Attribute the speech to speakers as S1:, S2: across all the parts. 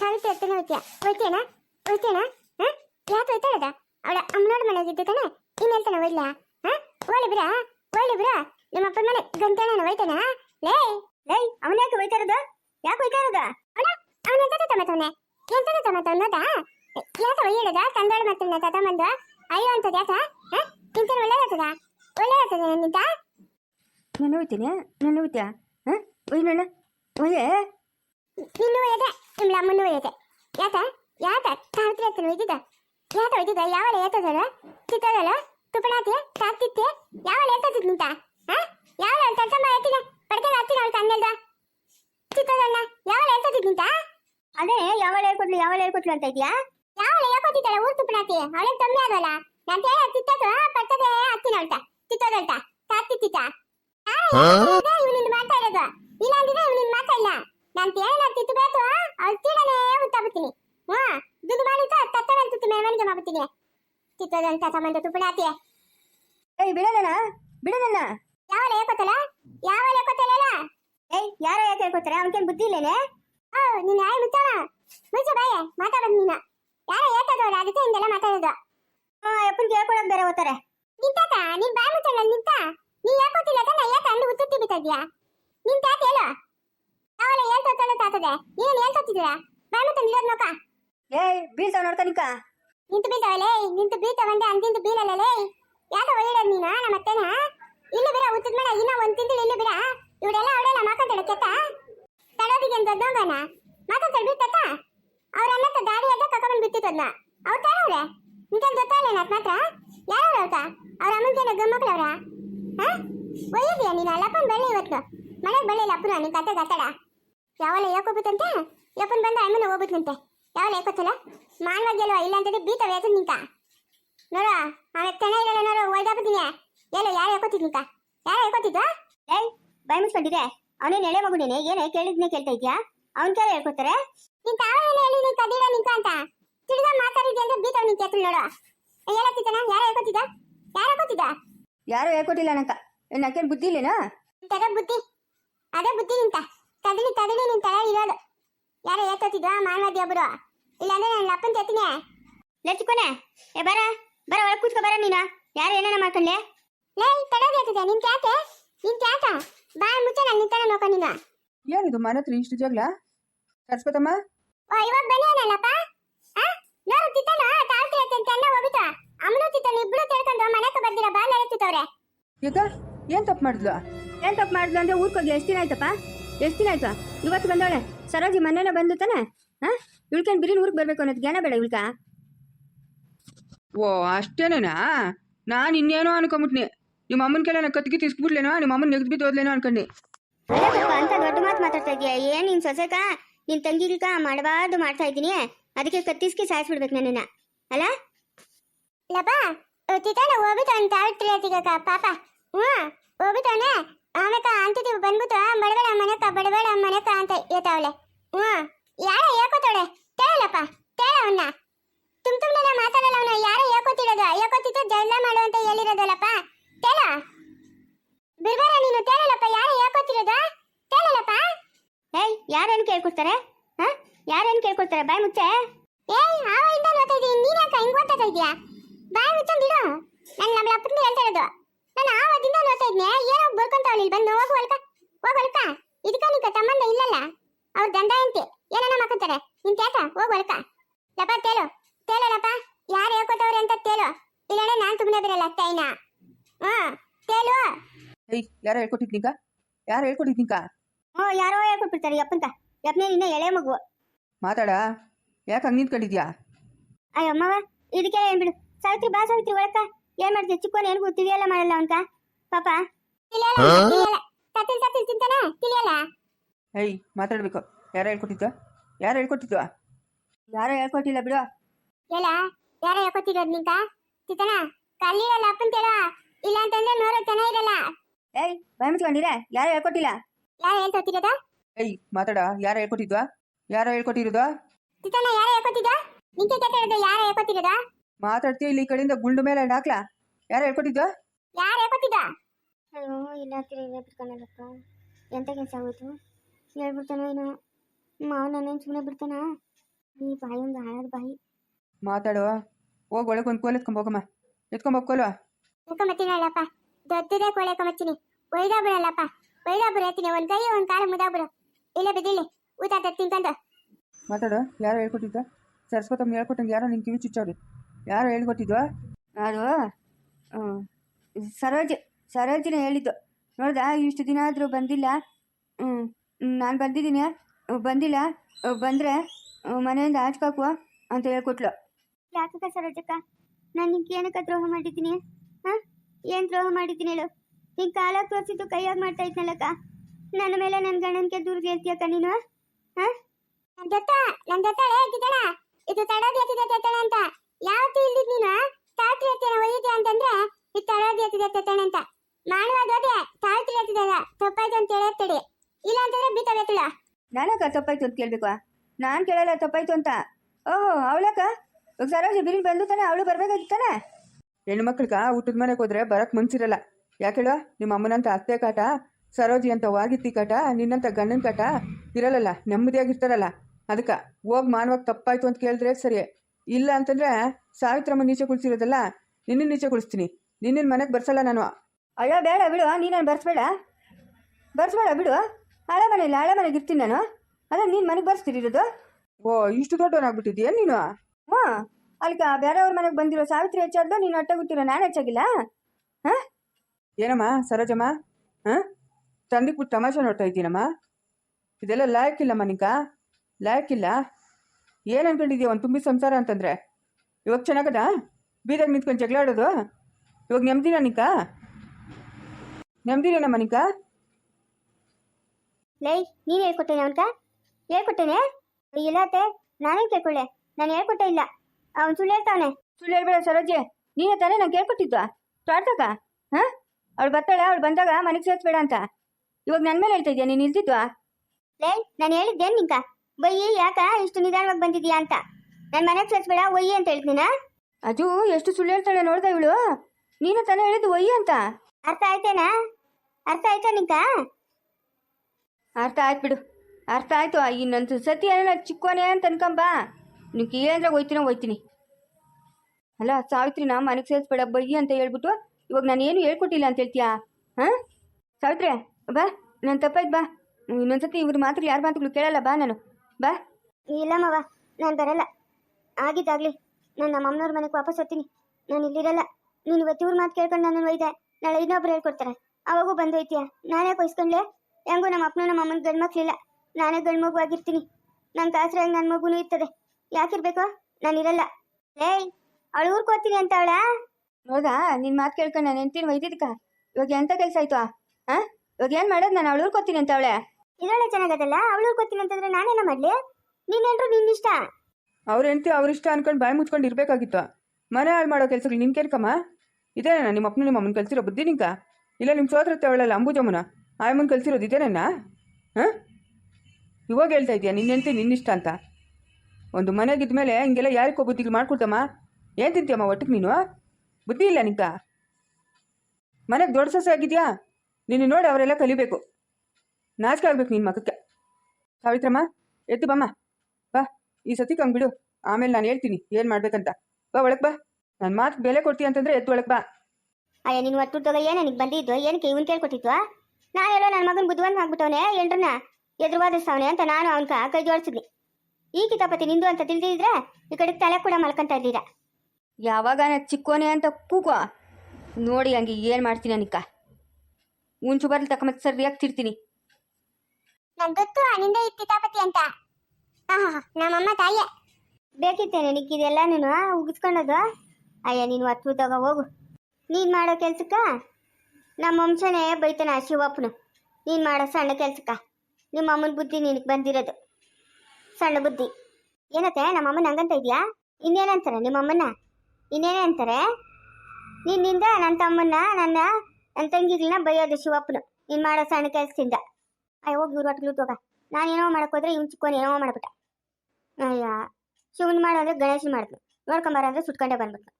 S1: ಸಾವಿತ್ರಿ ಹತ್ರನೇ ಹೋಯ್ತೀಯ ಹೋಯ್ತೀಯನ ಹೋಯ್ತೀಯನ ಹಾ? ಯಾಕೆ ಹೋಯ್ತಾಳದ ಅವಳ ಅಮ್ಮನೋಡ್ ಮನೆಗಿದ್ದು ತಾನೆ? ಇನ್ನೆಲ್ತಾನ ಹೋಯ್ಲ ಹಾ? ಹೋಗ್ಲಿ ಬಿಡ ಹೋಗ್ಲಿ ಬಿಡ. ನಿಮ್ಮ ಅಪ್ಪನ ಮನೆ ಗಂಟೆನ ಹೋಯ್ತಾನ? ಲೇ ಲೇ ಅವನ ಯಾಕೆ ಹೋಯ್ತಾ ಇರೋದು? ಯಾಕೆ ಹೋಯ್ತಾ ಇರೋದು? ಅವನ ಅವನ ಎಂತದ ತಮ್ಮತವನೆ? ಎಂತದ ತಮ್ಮತವನದ ಯಾಕೆ ಒಯ್ಯಡದ ತಂದೋಳ ಮತ್ತೆ ತಾತ ಬಂದು? ಅಯ್ಯೋ ಅಂತದ ಯಾಕ? ಹಾ? ಇಂತ ಒಳ್ಳೆದಾಗ್ತದ? ಒಳ್ಳೆದಾಗ್ತದ ನನ್ನಿಂದ
S2: ನಾನು ಹೋಯ್ತೀನಿ ನಾನು ಹೋಯ್ತ್ಯಾ ಹಾಂ? ಒಯ್ ನನ್ನ ಒಯ್ಯೇ
S1: ನಿನ್ನ ಒಯ್ಯದೆ ನಿಮ್ಮ ಮುಂದುವರಿಯುತ್ತೆ ಯಾತ? ಯಾಕ ಯಾಕ ಹತ್ತಿರ ಒಯ್ದಿದ್ದ? ಯಾಕ ಒಯ್ದಿದ್ದ? ಯಾವಳ ಏತದಲ್ಲ ಕಿತ್ತದಲ್ಲ ತುಪ್ಪಳಾತಿ ತಾಕ್ತಿತ್ತೆ ಯಾವಳ ಏತದಿದ್ ನಿಂತ? ಹಾ? ಯಾವಳ ತಡ್ಸಮ್ಮ ಹತ್ತಿನ ಪಡ್ಕೆ ಹತ್ತಿನ ಅವಳು ತಂದೆಲ್ದ ಕಿತ್ತದಲ್ಲ ಯಾವಳ ಏತದಿದ್ ನಿಂತ? ಅದೇ ಯಾವಳ ಹೇಳ್ಕೊಟ್ಲು ಯಾವಳ ಹೇಳ್ಕೊಟ್ಲು ಅಂತ ಇದೆಯಾ ಯಾವಳ ಹೇಳ್ಕೊತಿದ್ದಲ್ಲ ಊರು ತುಪ್ಪಳಾತಿ? ಅವಳೇನ್ ಕಮ್ಮಿ ಆಗೋಲ್ಲ ನಾನು ಹೇಳ ತಿತ್ತದು ಪಡ್ಕದೆ ಹತ್ತಿನ ಅವಳ್ತ ಕಿತ್ತದಲ್ತ ತಾಕ್ತಿತ್ತ ಇವನಿಂದ ಮಾತಾಡೋದು ಇಲ್ಲ ಅಂದಿದ್ರೆ ಇವನಿಂದ ಮಾತಾಡಲ್ಲ ಇಲ್ಲ? ನಾನು ತೇಳ ತಿತ್ತು ಬೇಕು ಅವ್ಳು ತೀಡನೆ ಉತ್ತಾಬಿಡ್ತೀನಿ ಹಾ ದುಡ್ಡು ಮಾಡಿತ ತತ್ತ ತುತ್ತು ಮೆರವಣಿಗೆ ಮಾಡ್ಬಿಡ್ತೀನಿ ತಿತ್ತದಂತ ಸಂಬಂಧ ತುಪ್ಪಣಾತಿ
S2: ಏಯ್ ಬಿಡೋಣ ಬಿಡೋಣ
S1: ಯಾವ ಲೇಕೋತಲ್ಲ ಯಾವ ಲೇಕೋತಲ್ಲ ಏಯ್ ಯಾರೋ ಯಾಕೆ ಹೇಳ್ಕೊತಾರೆ? ಅವನಿಗೆ ಬುದ್ಧಿ ಇಲ್ಲೇನೆ? ಓ ನೀನ್ ಯಾರು ಮುಚ್ಚವ? ಮುಚ್ಚ ಬಾಯ ಮಾತಾಡೋದು ನೀನ. ಯಾರೋ ಹೇಳ್ತದವ್ರ ಅದಕ್ಕೆ ಹಿಂದೆಲ್ಲ ಮಾತಾಡೋದು. ಹಾ ಅಪ್ಪನಿಗೆ ಹೇಳ್ಕೊಡೋದು ಬೇರೆ ಓದ್ತಾರೆ. ನಿಂತಾತ ನೀನ್ ಬಾಯ್ ಮುಚ್ಚಲ್ಲ ನಿಂತ ನೀ ಯಾಕೋತಿಲ್ಲ ತಾನೆ ಯಾಕೆ ಅಂದು ಉತ್ತುತ್ತಿ ಬಿಟ್ಟಿದ್ಯಾ? ನಿನ್ ತಾತ ಹೇಳು. ಯಾವಲ್ಲ ಹೇಳ್ತೋತಾಳೆ ತಾತದೆ ನೀನ್ ಹೇಳ್ತೋತಿದ್ದೀರಾ ಬಾಯ್ ಮತ್ತೆ ನಿಲ್ಲೋದ್ ನೋಕ
S2: ಏಯ್ ಬೀಳ್ತಾವ ನೋಡ್ತಾನಿಕ
S1: ನಿಂತು ಬೀಳ್ತಾವಲೇ ನಿಂತು ಬೀಳ್ತಾವಂದೆ ಅಂತಿಂತು ಬೀಳಲ್ಲಲೇ ಯಾಕ ಒಯ್ಯಡೋದು ನೀನು ನಮ್ಮ ಅತ್ತೆನ? ಇಲ್ಲಿ ಬಿಡ ಉತ್ತದ ಮೇಡ ಇನ್ನ ಒಂದ್ ತಿಂಗಳು ಇಲ್ಲಿ ಬಿಡ. ಇವಡೆಲ್ಲ ಅವಳೆಲ್ಲ ಮಾತಾಡ ಕೆತ್ತ ತಡೋದಿಗೆ ಅಂತ ದೊಡ್ಡವನ ಮಾತಾಡ್ತಾಳೆ ಬಿಟ್ಟತ್ತ ಅವ್ರ ಅನ್ನತ್ತ ದಾಡಿ ಅದ ಕಕೊಂಡ್ ಬಿಟ್ಟಿದ್ದನ್ನ ಅವ್ರು ಅವ್ರೆ? ನಿಂಗೆ ಗೊತ್ತಾಗಲ್ಲ ನಟ್ ಮಾತ್ರ? ಯಾರು ಅವ್ರ ಅವ್ರ ಅಮ್ಮಂಗೇನ ಗಮ್ಮಕ್ಳವ್ರ ಹಾ? ಒಯ್ಯದಿಯ ನೀನು ಅಲ್ಲಪ್ಪನ ಬೆಳ್ಳಿ ಇವತ್ತು. ಮನೆಗೆ ಬೆಳ್ಳಿಲ್ಲ ಅಪ್ಪನ ನಿನ್ ಕತೆ ಗತ್ತಡ ಯಾವಲ್ಲ ಯಾಕೋಬಿತ್ತಂತೆ ಯಪ್ಪನ್ ಬಂದ ಅಮ್ಮನ ಹೋಗ್ಬಿಟ್ನಂತೆ. ಯಾವಲ್ಲ ಯಾಕೋತಲ್ಲ ಮಾನ್ವಾಗ್ಯಲ್ವ ಇಲ್ಲ ಅಂತಂದ್ರೆ ಬೀತ ವೇತ ನಿಂತ. ನೋಡ ಆಮೇಲೆ ತೆನ ಇಲ್ಲ ನೋಡು ಒಯ್ದಾಬಿದ್ದೀನಿ ಎಲ್ಲೋ ಯಾರು ಯಾಕೋತಿದ್ ನಿಂತ ಯಾರು ಯಾಕೋತಿದ್ವ ಏಯ್ ಬಾಯ್ ಮುಚ್ಕೊಂಡಿದೆ ಅವನೇನು ಎಳೆ ಮಗು ನೀನೆ ಏನೇ ಕೇಳಿದ್ನೆ ಕೇಳ್ತಾ ಇದ್ಯಾ? ಅವನ್ ಕೇಳಿ ಹೇಳ್ಕೊತಾರೆ ನಿನ್ ತಾವೇನು ಹೇಳಿ ನೀನ್ ಕದೀಡ ನಿಂತ ಅಂತ. ತಿರ್ಗ ಮಾತಾಡಿದ್ದೆ ಅಂದ್ರೆ ಬೀತವ್ ನಿಂತ ಎತ್ತಲ್ ನೋಡು. ಹೇಳತ್ತಿದ್ದಾನ ಯಾರು ಹೇಳ್ಕೊತಿದ್ದ ಯಾರು ಹೇಳ್ಕೊತಿದ್ದ
S2: ಯಾರು ಹೇಳ್ಕೊಟ್ಟಿಲ್ಲ ನಂಕ ನಕ್ಕೇನು ಬುದ್ಧಿ ಇಲ್ಲೇನಾ?
S1: ತಗ ಬುದ್ಧಿ. ಅದೇ ಬುದ್ಧಿ ನಿಂತ. ತದಳಿ ತಗಣಿ ನಿನ್ ತಲೆ ಇರೋದು ಯಾರೋ ಏತೋತಿದ್ವ ಮಾನ್ವಾದಿ ಒಬ್ರು. ಇಲ್ಲಾಂದ್ರೆ ನನ್ನ ಅಪ್ಪನ ತೆತ್ತಿನೇ ಲಚ್ಕೊನೆ ಏ ಬರ ಬರ ಒಳಗೆ ಕೂತ್ಕೊ ಬರ ನೀನು. ಯಾರು ಏನೇನ ಮಾಡ್ಕೊಂಡೆ ಲೇ ತಡೋದೇತದೆ ನಿನ್ ಕ್ಯಾತೆ ನಿನ್ ಕ್ಯಾತ ಬಾ ಮುಚ್ಚ ನಾನು ನಿಂತಾನೆ ನೋಕ ನೀನು.
S3: ಏನಿದು ಮನತ್ರಿ ಇಷ್ಟು ಜಗಳ ಕರ್ಸ್ಕೊತಮ್ಮ
S1: ಓ ಇವಾಗ ಬನ್ನಿ ಏನಲ್ಲಪ್ಪ ನೋಡು ತಿತ್ತನ ತಾಳ್ತಿ ಅಂತ ಅನ್ನ ಹೋಗಿತ ಅಮ್ಮನ ತಿತ್ತನ ಇಬ್ರು ತಿಳ್ಕೊಂಡು ಮನೆಗೆ ಬರ್ದಿರ ಬಾ ನೆರೆತಿತ್ತವ್ರೆ
S3: ಈಗ ಏನ್ ತಪ್ಪು ಮಾಡಿದ್ಲು?
S2: ಏನು ತಪ್ಪು ಮಾಡಿದ್ಲು ಅಂದ್ರೆ ಊರ್ಕೋಗಿ ಎಷ್ಟು ದಿನ ಆಯ್ತಪ್ಪ? ಎಷ್ಟು ದಿನ ಆಯ್ತು? ಇವತ್ತು ಬಂದವಳೆ? ಸರೋಜಿ ಮೊನ್ನೆನೇ ಬಂದು ತಾನೆ? ಹಾಂ? ಇಳ್ಕೊಂಡು ಬಿರಿನ ಊರಿಗೆ ಬರಬೇಕು ಅನ್ನೋದು ಜ್ಞಾನ ಬೇಡ ಇಳ್ಕ.
S3: ಓ ಅಷ್ಟೇನೇನಾ? ನಾನು ಇನ್ನೇನೋ ಅನ್ಕೊಂಬಿಟ್ನಿ. ನಿಮ್ಮ ಅಮ್ಮನ ಕೆಲ ಕತ್ತಿಗೆ ತಿಸ್ಬಿಡ್ಲೇನೋ ನಿಮ್ಮ ಅಮ್ಮನ ನೆಗ್ದು ಬಿದ್ದು ಓದ್ಲೇನೋ ಅನ್ಕೊಂಡಿ.
S1: ಅಲ್ಲಪ್ಪ ಅಂತ ದೊಡ್ಡ ಮಾತು ಮಾತಾಡ್ತಾ ಇದೀಯ ಏನ್ ನಿನ್ ಸೊಸೆಕ? ನಿನ್ ತಂಗಿಗ ಮಾಡಬಾರ್ದು ಮಾಡ್ತಾ ಇದ್ದೀನಿ. ಅದಕ್ಕೆ ಕತ್ತಿಸ್ಕಿ ಸಾಯಿಸ್ಬಿಡ್ಬೇಕು ನನ್ನನ್ನ. ಅಲ್ಲ? ಲಪ್ಪ ತಿತಾನ ಹೋಗ್ಬಿಟ್ಟು ಅಂತ ತಿಗಕ ಪಾಪ. ಹ್ಞೂ ಹೋಗ್ಬಿಟ್ಟವನೆ ಆಮೇಕ ಅಂತಿದ್ದೀವಿ ಬಂದ್ಬಿಟ್ಟು ಬಡಬೇಡ ಮನೆಕ ಬಡಬೇಡ ಮನೆಕ ಅಂತ ಏತಾವಳೆ ಹ್ಞೂ. ಯಾರ ಹೇಳ್ಕೊತಾಳೆ ತೇಳಲ್ಲಪ್ಪ ತೇಳ ಅವನ್ನ ತುಮ್ ತುಮ್ನೆ ಮಾತಾಡಲ್ಲ ಅವನು. ಯಾರ ಹೇಳ್ಕೊತಿರೋದು? ಹೇಳ್ಕೊತಿದ್ದು ಜಲ್ಲ ಮಾಡು ಅಂತ ಹೇಳಿರೋದಲ್ಲಪ್ಪ. ತೇಳ ಬಿರ್ಬೇಡ ನೀನು ತೇಳಲ್ಲಪ್ಪ ಯಾರು ಹೇಳ್ಕೊತಿರೋದು? ತೇಳಲ್ಲಪ್ಪ ಏಯ್ ಯಾರೇನು ಕೇಳ್ಕೊಡ್ತಾರೆ? ಹಾ? ಯಾರೇನು ಕೇಳ್ಕೊಡ್ತಾರೆ? ಬಾಯ್ ಮುಚ್ಚೆ. ಏಯ್ ಆವಾಗಿಂದ ನೋಡ್ತಾ ಇದ್ದೀನಿ ನೀನು ಯಾಕೆ ಹಿಂಗೆ ಓದ್ತಾ ಇದೀಯಾ? ಬಾಯ್ ಮುಚ್ಚಂದಿಡು ನಾನು ನಮ್ಮ ಅಪ್ಪನಿಗೆ ಹೇಳ್ತಾ ಇರೋದು. ನಾನು ಆವತ್ತಿಂದ ನೋಡ್ತಾ ಇದ್ನೆ ಏನೋ ಬರ್ಕೊಂತಾವಳಿ ಬಂದು? ಹೋಗು ಹೊಲ್ಕ ಹೋಗು ಹೊಲ್ಕ ಇದಕ್ಕ ನಿಂಕ ಸಂಬಂಧ ಇಲ್ಲಲ್ಲ? ಅವ್ರ ದಂಡ ಅಂತೆ ಏನೇನೋ ಮಾಡ್ಕೊಂತಾರೆ? ನಿನ್ ಕೇಟ ಹೋಗು ಹೊಲ್ಕ ಲಪ್ಪ ತೇಲು ತೇಲಲ್ಲಪ್ಪ ಯಾರು ಹೇಳ್ಕೊತವ್ರೆ ಅಂತ ತೇಲು. ಇಲ್ಲಡೆ ನಾನು ಸುಮ್ಮನೆ ಬರಲ್ಲ ಅತ್ತೈನ ಹ್ಮ್ ತೇಲು.
S3: ಏಯ್ ಯಾರೋ ಹೇಳ್ಕೊಟ್ಟಿದ್ನಿಕ ಯಾರು ಹೇಳ್ಕೊಟ್ಟಿದ್ನಿಕ
S1: ಓ ಯಾರೋ ಹೇಳ್ಕೊಟ್ಬಿಡ್ತಾರೆ ಯಪ್ಪಂತ. ಯಪ್ಪನೇ ನಿನ್ನ ಎಳೆ ಮಗು.
S3: ಮಾತಾಡ ಯಾಕೆ ಹಂಗೆ ನಿಂತ್ಕೊಂಡಿದ್ಯಾ?
S1: ಅಯ್ಯೋ ಅಮ್ಮವ ಇದಕ್ಕೆ ಏನ್ ಬಿಡು. ಸಾವಿತ್ರಿ ಬಾ ಸಾವಿತ್ರಿ ಒಳಕ ಏನ್ ಮಾಡ್ತೀಯ ಚಿಕ್ಕೋನ್ ಏನ್ ತಿಳಿಯಲ್ಲ ಮಾಡಲ್ಲ ಅವನ್ಕ? ಪಾಪ. ತತ್ತಿಲ್ ತತ್ತಿಲ್ ತಿಂತಾನ ತಿಳಿಯಲ್ಲ?
S3: ಏಯ್ ಮಾತಾಡ್ಬೇಕು. ಯಾರು ಹೇಳ್ಕೊಟ್ಟಿದ್ದ? ಯಾರು ಹೇಳ್ಕೊಟ್ಟಿದ್ವ
S2: ಯಾರ ಹೇಳ್ಕೊಟ್ಟಿಲ್ಲ ಬಿಡು.
S1: ಎಲ್ಲ ಯಾರ ಹೇಳ್ಕೊತಿರೋದ್ ನಿಂಕ? ತಿಂತಾನ ಕಲ್ಲಿರಲ್ಲ ಅಪ್ಪನ್ ಕೇಳ ಇಲ್ಲ ಅಂತಂದ್ರೆ ನೋಡೋ ಚೆನ್ನಾಗಿರಲ್ಲ.
S2: ಏಯ್ ಬಾಯ್ ಮುಚ್ಕೊಂಡಿರೆ ಯಾರು ಹೇಳ್ಕೊಟ್ಟಿಲ್ಲ?
S1: ಯಾರ ಏನ್ ತೋತಿರೋದ
S3: ಏಯ್ ಮಾತಾಡ. ಯಾರು ಹೇಳ್ಕೊಟ್ಟಿದ್ವಾ? ಯಾರೋ ಹೇಳ್ಕೊಟ್ಟಿರೋದು?
S1: ತಿಂತಾನ ಯಾರ ಹೇಳ್ಕೊತಿದ್ದ ನಿಂತ ಕೇಳಿರೋದು ಯಾರ ಯಾಕೋತಿರೋದ
S3: ಮಾತಾಡ್ತೀಯ ಇಲ್ಲಿ ಈ ಕಡೆಯಿಂದ? ಗುಂಡು ಮೇಲೆ ಹಾಕಲಾ? ಯಾರು ಹೇಳ್ಕೊಟ್ಟಿದ್ವಾ
S1: ಯಾರು ಹೇಳ್ಕೊಟ್ಟಿದ್ದ?
S4: ಅಯ್ಯೋ ಇಲ್ಲ ಹತ್ತಿರ ಇಲ್ಲ ಬಿಟ್ಕೊಂಡಲ್ಲಪ್ಪ ಎಂತ ಕೆಲಸ ಆಗೋಯ್ತು? ಹೇಳ್ಬಿಡ್ತಾನೋ ಏನೋ? ಮಾವ ನನ್ನ ಸುಮ್ಮನೆ ಬಿಡ್ತಾನ?
S5: ಈ ಬಾಯಿ ಒಂದು ಹಾಳಾದ ಬಾಯಿ.
S3: ಮಾತಾಡುವ ಹೋಗಿ ಒಳಗೆ ಒಂದು ಕೋಲ್ ಎತ್ಕೊಂಬೋಗಮ್ಮ ಎತ್ಕೊಂಬೋಗ್ ಕೋಲು.
S4: ಎತ್ಕೊಂಬತ್ತೀನಲ್ಲಪ್ಪ ದೊಡ್ಡದೇ ಕೋಳೆ ಕೊಂಬತ್ತೀನಿ ಒಯ್ದಾಬಿಡಲ್ಲಪ್ಪ ಒಯ್ದಾಬಿಡು ಹೇಳ್ತೀನಿ. ಒಂದು ಕೈ ಒಂದು ಕಾಲು ಮುದಾಬಿಡು ಇಲ್ಲ ಬಿದ್ದಿಲ್ಲ. ಊಟ ತಿನ್ಕೊಂಡು
S3: ಮಾತಾಡು. ಯಾರು ಹೇಳ್ಕೊಟ್ಟಿದ್ದ? ಸರ್ಸ್ಕೊತಮ್ಮ ಹೇಳ್ಕೊಟ್ಟಂಗೆ ಯಾರೋ ನಿನ್ ಕಿವಿ ಚುಚ್ಚವ್ರಿ. ಯಾರೋ ಹೇಳ್ಕೊಟ್ಟಿದ್ವಾ?
S2: ಅದು ಸರೋಜ ಸರೋಜ್ ಸರೋಜಿನ ಹೇಳಿದ್ದು. ನೋಡ್ದಾ ಇಷ್ಟು ದಿನ ಆದರೂ ಬಂದಿಲ್ಲ? ಹ್ಞೂ ನಾನು ಬಂದಿದ್ದೀನಿ. ಬಂದಿಲ್ಲ? ಬಂದರೆ ಮನೆಯಿಂದ ಆಚ್ಕಾಕು ಅಂತ ಹೇಳ್ಕೊಟ್ಲು.
S4: ಯಾಕಕ್ಕ ಸರೋಜಕ್ಕ? ನಾನು ನಿಂಗೆ ಏನಕ್ಕ ದ್ರೋಹ ಮಾಡಿದ್ದೀನಿ? ಹಾಂ? ಏನು ದ್ರೋಹ ಮಾಡಿದ್ದೀನಿ ಹೇಳು? ನಿಂಗೆ ಕಾಲ ತೋರಿಸಿದ್ದು ಕೈಯಾಗಿ ಮಾಡ್ತಾ ಇದ್ನಲ್ಲಕ್ಕ? ನನ್ನ ಮೇಲೆ ನನ್ನ ಗಂಡನಿಗೆ ದೂರ ಗೆಲ್ತೀಯಕ್ಕ ನೀನು? ಹಾಂ? ನನ್ನ ಜೊತೆ ನನ್ನ ಜೊತೆ ಇದು ತಡ ಎತ್ತಿದೆ ಅಂತ. ಯಾವತ್ತೂ ಇಲ್ದಿದ್ ನೀನು? ತಾಳ್ತಿ ಹತ್ತಿರ ಒಯ್ಯಿದ್ಯಾ ಅಂತಂದ್ರೆ ಇದು ತಡೋದು ಎತ್ತಿದೆ ತೆತ್ತಣ ಅಂತ. ಮಾಡುವಾಗ ಅದೇ ತಾಳ್ತಿ ತಪ್ಪಾಯ್ತು ಅಂತ ಹೇಳತ್ತಡಿ ಇಲ್ಲ ಅಂತಂದ್ರೆ ಬೀತಾಗತ್ತಳ
S2: ನಾನಕ್ಕ ತಪ್ಪಾಯ್ತು ಅಂತ ಕೇಳ್ಬೇಕು. ನಾನು ಕೇಳಲ್ಲ ತಪ್ಪಾಯ್ತು ಅಂತ. ಓಹೋ ಅವಳಕ್ಕ? ಇವಾಗ ಸರೋಜ ಬಿರಿನ್ ಬಂದು ತಾನೆ ಅವಳು ಬರ್ಬೇಕಾಗಿತ್ತಾನೆ
S3: ಹೆಣ್ಣು ಮಕ್ಳಿಗ ಊಟದ ಮನೆಗೆ ಹೋದ್ರೆ ಬರಕ್ಕೆ ಮನ್ಸಿರಲ್ಲ. ಹೇಳು? ನಿಮ್ಮ ಅಮ್ಮನಂತ ಅತ್ತೆ ಕಾಟ ಸರೋಜಿ ಅಂತ ವಾಗಿತ್ತಿ ಕಾಟ ನಿನ್ನಂತ ಗಂಡನ ಕಾಟ ಇರಲ್ಲಲ್ಲ ನೆಮ್ಮದಿಯಾಗಿರ್ತಾರಲ್ಲ. ಅದಕ್ಕೆ ಹೋಗ್ ಮಾನವಾಗ ತಪ್ಪಾಯ್ತು ಅಂತ ಕೇಳಿದ್ರೆ ಸರಿ. ಇಲ್ಲ ಅಂತಂದ್ರೆ ಸಾವಿತ್ರಮ್ಮ ನೀಚೆ ಕುಳಿಸಿರೋದಲ್ಲ ನಿನ್ನ ನೀಚೆ ಕುಳಿಸ್ತೀನಿ. ನಿನ್ನ ಮನೆಗೆ ಬರ್ಸಲ್ಲ ನಾನು.
S2: ಅಯ್ಯೋ ಬೇಡ ಬಿಡು. ನೀನು ಬರ್ಸ್ಬೇಡ. ಬರ್ಸ್ಬೇಡ ಬಿಡು. ಹಳೆ ಮನೇಲಿ ಹಳೆ ಮನೆಗೆ ಇರ್ತೀನಿ ನಾನು. ಅದೇ ನೀನು ಮನೆಗೆ ಬರ್ಸ್ತಿರೋದು
S3: ಓ ಇಷ್ಟು ದೊಡ್ಡವನಾಗ್ಬಿಟ್ಟಿದ್ಯಾ ನೀನು?
S2: ಹ್ಞೂ ಅಲ್ಲಿಗೆ ಬೇರೆಯವ್ರ ಮನೆಗೆ ಬಂದಿರೋ ಸಾವಿತ್ರಿ ಹೆಚ್ಚಾರ್ದು ನೀನು ಹೊಟ್ಟೆ ಗೊತ್ತಿರೋ ನಾನು ಹೆಚ್ಚಾಗಿಲ್ಲ? ಹಾಂ?
S3: ಏನಮ್ಮ ಸರೋಜಮ್ಮ? ಹಾಂ? ತಂದಿಕ್ಬಿಟ್ಟು ತಮಾಷೆ ನೋಡ್ತಾ ಇದ್ದೀನಮ್ಮ? ಇದೆಲ್ಲ ಲಾಯಕ್ಕಿಲ್ಲಮ್ಮ ನಿಂಕ ಲಾಯಕ್ಕಿಲ್ಲ? ಏನು ಅನ್ಕೊಂಡಿದ್ಯಾ ಒಂದು ತುಂಬಿ ಸಂಸಾರ ಅಂತಂದ್ರೆ? ಇವಾಗ ಚೆನ್ನಾಗದ? ಬೀದಾಗ ನಿಂತ್ಕೊಂಡು ಜಗಳ ಆಡೋದು? ಇವಾಗ ನೆಮ್ಮದಿನ ನಿಕ? ನೆಮ್ಮದಿನೇನಮ್ಮ ನಿಂಕ?
S4: ಲೈ ನೀನು ಹೇಳ್ಕೊಟ್ಟೇನೆ ಅವನ್ಕ? ಹೇಳ್ಕೊಟ್ಟೇನೆ? ಇಲ್ಲತ್ತೆ ನಾನೇ ಕೇಳ್ಕೊಳ್ಳೆ ನಾನು ಹೇಳ್ಕೊಟ್ಟೆ ಇಲ್ಲ. ಅವನು ಸುಳ್ಳು ಹೇಳ್ತಾವನೆ.
S2: ಸುಳ್ಳು ಹೇಳ್ಬೇಡ ಸರೋಜೆ ನೀನೇ ತಾನೇ ನಾನು ಕೇಳ್ಕೊಟ್ಟಿದ್ದು ತೋಟದಾಗ ಹಾಂ? ಅವಳು ಬರ್ತಾಳೆ? ಅವಳು ಬಂದಾಗ? ಮನೆಗೆ ಸೇರಿಸ್ಬೇಡ ಅಂತ. ಇವಾಗ ನನ್ನ ಮೇಲೆ ಹೇಳ್ತಾ ಇದೆಯಾ? ನೀನು ಇಲ್ದಿದ್ವಾ
S4: ಲೈ ನಾನು ಹೇಳಿದ್ದೇನು ನಿಂಕ? ಬಯ್ಯಿ ಯಾಕ? ಇಷ್ಟು ನಿಧಾನವಾಗಿ ಬಂದಿದ್ಯಾ ಅಂತ. ನನ್ನ ಮನೆಗೆ ಸೇರಿಸ್ಬೇಡ ಒಯ್ಯಿ ಅಂತ ಹೇಳ್ತೀನ
S2: ಅದು ಎಷ್ಟು ಸುಳ್ಳು ಹೇಳ್ತಾಳೆ ನೋಡ್ದ ಇವಳು? ನೀನು ತಾನೇ ಹೇಳಿದ್ದು ಒಯ್ಯಿ ಅಂತ?
S4: ಅರ್ಥ ಆಯ್ತೇನಾ? ಅರ್ಥ ಆಯ್ತಾ ನಿಂಕ
S2: ಅರ್ಥ ಆಯ್ತು ಬಿಡು. ಅರ್ಥ ಆಯ್ತು. ಇನ್ನೊಂದು ಸತಿ ಏನೋ ಚಿಕ್ಕವನೇ ಅಂತ ಅನ್ಕೊಂಬ ನಿಮ್ಗೆ ಕೇಳಿದ್ರೆ ಒಯ್ತೀನೋ ಒಯ್ತೀನಿ ಅಲ್ಲ ಸಾವಿತ್ರಿ ನಾ ಮನೆಗೆ ಸೇರಿಸ್ಬೇಡ ಬಯ್ಯಿ ಅಂತ ಹೇಳ್ಬಿಟ್ಟು ಇವಾಗ ನಾನು ಏನು ಹೇಳ್ಕೊಟ್ಟಿಲ್ಲ ಅಂತ ಹೇಳ್ತೀಯಾ? ಹಾಂ? ಸಾವಿತ್ರಿ ಬಾ. ನಾನು ತಪ್ಪಾಯ್ತು ಬಾ. ಇನ್ನೊಂದ್ಸತಿ ಇವ್ರ ಮಾತ್ರ ಯಾರ ಮಾತುಗಳು ಕೇಳಲ್ಲ ಬಾ ನಾನು. ಬಾ.
S4: ಇಲ್ಲ ಮವ ನಾನು ಬರಲ್ಲ. ಆಗಿದ್ದಾಗ್ಲಿ ನಾನು ನಮ್ಮ ಅಮ್ಮನವ್ರ ಮನೆಗೆ ವಾಪಸ್ ಹೋಗ್ತೀನಿ. ನಾನು ಇಲ್ಲಿರಲ್ಲ. ನೀನು ಇವತ್ತು ಇವ್ರ ಮಾತು ಕೇಳ್ಕೊಂಡು ನಾನು ಒಯ್ದೆ. ನಾಳೆ ಇನ್ನೊಬ್ರು ಹೇಳ್ಕೊಡ್ತಾರೆ. ಅವಾಗೂ ಬಂದು ಹೋಯ್ತೀಯ ನಾನೇ ಕೊಯ್ಸ್ಕೊಂಡ್ಲೆ? ಹೆಂಗೂ ನಮ್ಮ ಅಪ್ಪನ ನಮ್ಮ ಅಮ್ಮನ ಗಂಡು ಮಕ್ಳಿಲ್ಲ. ನಾನೇ ಗಂಡು ಮಗು ಆಗಿರ್ತೀನಿ. ನನ್ನ ಕಾಸ್ರಾಗ ನನ್ನ ಮಗುನೂ ಇರ್ತದೆ. ಯಾಕಿರ್ಬೇಕು? ನಾನು ಇರಲ್ಲ. ಏಯ್ ಅವಳು ಊರ್ಗೆ ಹೋಗ್ತೀನಿ ಅಂತ ಅವಳ?
S2: ಹೌದಾ? ನಿನ್ನ ಮಾತು ಕೇಳ್ಕೊಂಡು ನಾನು ಎಂತೀನಿ ಒಯ್ದಿದ್ಕ? ಇವಾಗ ಎಂತ ಕೆಲಸ ಆಯ್ತು? ಹಾಂ ಇವಾಗ ಏನು ಮಾಡೋದು? ನಾನು ಅವಳು ಕೊಡ್ತೀನಿ ಅಂತ ಅವಳೆ.
S4: ಇದೊಳ್ಳೆ ಚೆನ್ನಾಗದಲ್ಲ? ಅವಳು ಹೋಗ್ತೀನಿ ಅಂತಂದ್ರೆ ನಾನೇನ ಮಾಡ್ಲಿ? ನೀನೇನ್ರು ನಿನ್ನಿಷ್ಟ?
S3: ಅವ್ರ ಹೆಂಡತಿ ಅವ್ರಿಷ್ಟ ಅನ್ಕೊಂಡು ಬಾಯಿ ಮುಚ್ಕೊಂಡು ಇರಬೇಕಾಗಿತ್ತು. ಮನೆ ಹಾಳು ಮಾಡೋ ಕೆಲಸಗಳು ನಿನ್ ಕೇಳ್ಕಮ್ಮ? ಇದೇನ ನಿಮ್ಮ ಅಪ್ಪನ ನಿಮ್ಮ ಅಮ್ಮನ ಕಲ್ಸಿರೋ ಬುದ್ಧಿ ನಿಂಕ ಇಲ್ಲ ನಿಮ್ಮ ಸೋದರತ್ತೆ ಅವಳಲ್ಲ, ಅಂಬುಜಮ್ಮನ? ಆಯಮ್ಮನ ಕಲ್ಸಿರೋದು ಇದೇನ ಹಾಂ? ಇವಾಗ ಹೇಳ್ತಾ ಇದೀಯ ನಿನ್ನ ಹೆಂಡತಿ ನಿನ್ನಿಷ್ಟ ಅಂತ? ಒಂದು ಮನೆಗಿದ್ದ ಮೇಲೆ ಹಿಂಗೆಲ್ಲ ಯಾರಿಗೋ ಬುದ್ಧಿಗಳು ಮಾಡ್ಕೊಡ್ತಮ್ಮ ಏನು ತಿಂತೀಯಮ್ಮ ಒಟ್ಟಿಗೆ ನೀನು? ಬುದ್ಧಿ ಇಲ್ಲ ನಿಂಕ ಮನೆಗೆ ದೊಡ್ಡ ಸೊಸೆ ಆಗಿದ್ಯಾ? ನೀನು ನೋಡಿ ಅವರೆಲ್ಲ ಕಲಿಬೇಕು. ನಾಚಿಕೆ ಆಗ್ಬೇಕು ನಿನ್ ಮಗಕ್ಕೆ. ಸಾವಿತ್ರಮ್ಮ ಎದ್ದು ಬಮ್ಮ ಬಾ ಈ ಸತಿ ಕಂಗ್ ಬಿಡು. ಆಮೇಲೆ ನಾನು ಹೇಳ್ತೀನಿ ಏನು ಮಾಡ್ಬೇಕಂತ. ಬಾ ಒಳಗೆ ಬಾ. ನನ್ನ ಮಾತು ಬೆಲೆ ಕೊಡ್ತೀಯ ಅಂತಂದ್ರೆ ಎದ್ದು ಒಳಗೆ ಬಾ.
S4: ಅಯ್ಯ ನೀನು ಒಟ್ಟು ಏನ ಏನು ನನಗೆ ಬಂದಿದ್ದು? ಏನಕ್ಕೆ ಇವನ್ ಕೇಳ್ಕೊಟ್ಟಿದ್ವಾ ಹೇಳೋ ನನ್ನ ಮಗನ ಬುದ್ಧಿವಂತ ಆಗ್ಬಿಟ್ಟವನೆ ಎಂಡ್ರನ್ನ ಎದುರುವಾದಿಸ್ತವನೆ ಅಂತ ನಾನು ಅವನ್ಕ ಕೈ ಜೋಡಿಸಿದ್ನಿ. ಈ ಕಿತಾಪತಿ ನಿಂದು ಅಂತ ತಿಳಿದಿದ್ರೆ ಈ ಕಡೆ ತಲೆ ಕೂಡ ಮಲ್ಕೊಂತ ಇದ್ದೀರಾ
S2: ಯಾವಾಗ ನಾನು ಚಿಕ್ಕೋನೆ ಅಂತ ಕೂಕೋ ನೋಡಿ ಹಂಗೆ ಏನು ಮಾಡ್ತೀನಿ ಅನಿಕ. ಉಂಚು ಬರ್ಲಿ ತಕ್ಕ ಮತ್ತೆ ಸರಿಯಾಗಿ ತಿರ್ತೀನಿ.
S4: ನನ್ ಗೊತ್ತು, ನಿಂದ ಅಂತ. ಕಿತಾಪತಿ ಅಂತ ನಮ್ಮಮ್ಮ ತಾಯಿಯೇ. ಬೇಕಿತ್ತೇನೆ ನಿನಗೆ ಇದೆಲ್ಲ ನೀನು ಉಗಿಸ್ಕೊಳೋದು ಅಯ್ಯ, ನೀನು ಹತ್ತು ತಗೋ ಹೋಗು. ನೀನು ಮಾಡೋ ಕೆಲ್ಸಕ್ಕ? ನಮ್ಮ ವಂಶನೇ ಬೈತಾನ ಶಿವಪ್ಪನು. ನೀನು ಮಾಡೋ ಸಣ್ಣ ಕೆಲ್ಸಕ್ಕ? ನಿಮ್ಮ ಅಮ್ಮನ ಬುದ್ಧಿ ನಿನಗೆ ಬಂದಿರೋದು. ಸಣ್ಣ ಬುದ್ಧಿ. ಏನತ್ತೆ, ನಮ್ಮ ಅಮ್ಮನ ಹಂಗಂತ ಇದೆಯಾ? ಇನ್ನೇನಂತಾರೆ ನಿಮ್ಮ ಅಮ್ಮನ ಇನ್ನೇನೇ ಅಂತಾರೆ ನಿನ್ನಿಂದ ನನ್ನ ತಮ್ಮನ್ನ, ನನ್ನ ನನ್ನ ತಂಗಿಗಳನ್ನ ಬೈಯೋದು ಶಿವಪ್ಪನು. ನೀನು ಮಾಡೋ ಸಣ್ಣ ಕೆಲ್ಸದಿಂದ. ಅಯ್ಯೋ ಹೋಗಿ ಇವ್ರು ಅಟ್ಗಳು ತೋಗ ನಾನೇನೋ ಮಾಡೋಕ್ಕೋದ್ರೆ ಇವ್ನು ಚಿಕ್ಕೋನು ಏನೋ ಮಾಡ್ಬಿಟ್ಟ. ಅಯ್ಯ ಶಿವನ್ ಮಾಡೋದ್ರೆ ಗಣೇಶ ಮಾಡಿದ್ನು ನೋಡ್ಕೊಂಬಾರಂದ್ರೆ ಸುಟ್ಕೊಂಡೆ ಬಂದ್ಬಿಟ್ಟು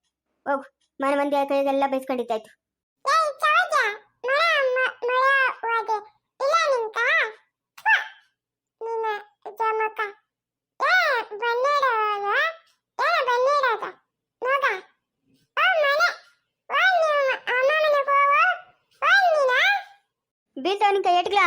S4: ಹೋಗು ಮನೆ ಮಂದಿ ಆ ಕೈಗೆಲ್ಲ ಬೈಸ್ಕೊಂಡಿದ್ದಾಯ್ತು
S1: ಬೀಳ್ತಾವನಿಕ ಎಟ್ಗ್ಲಾ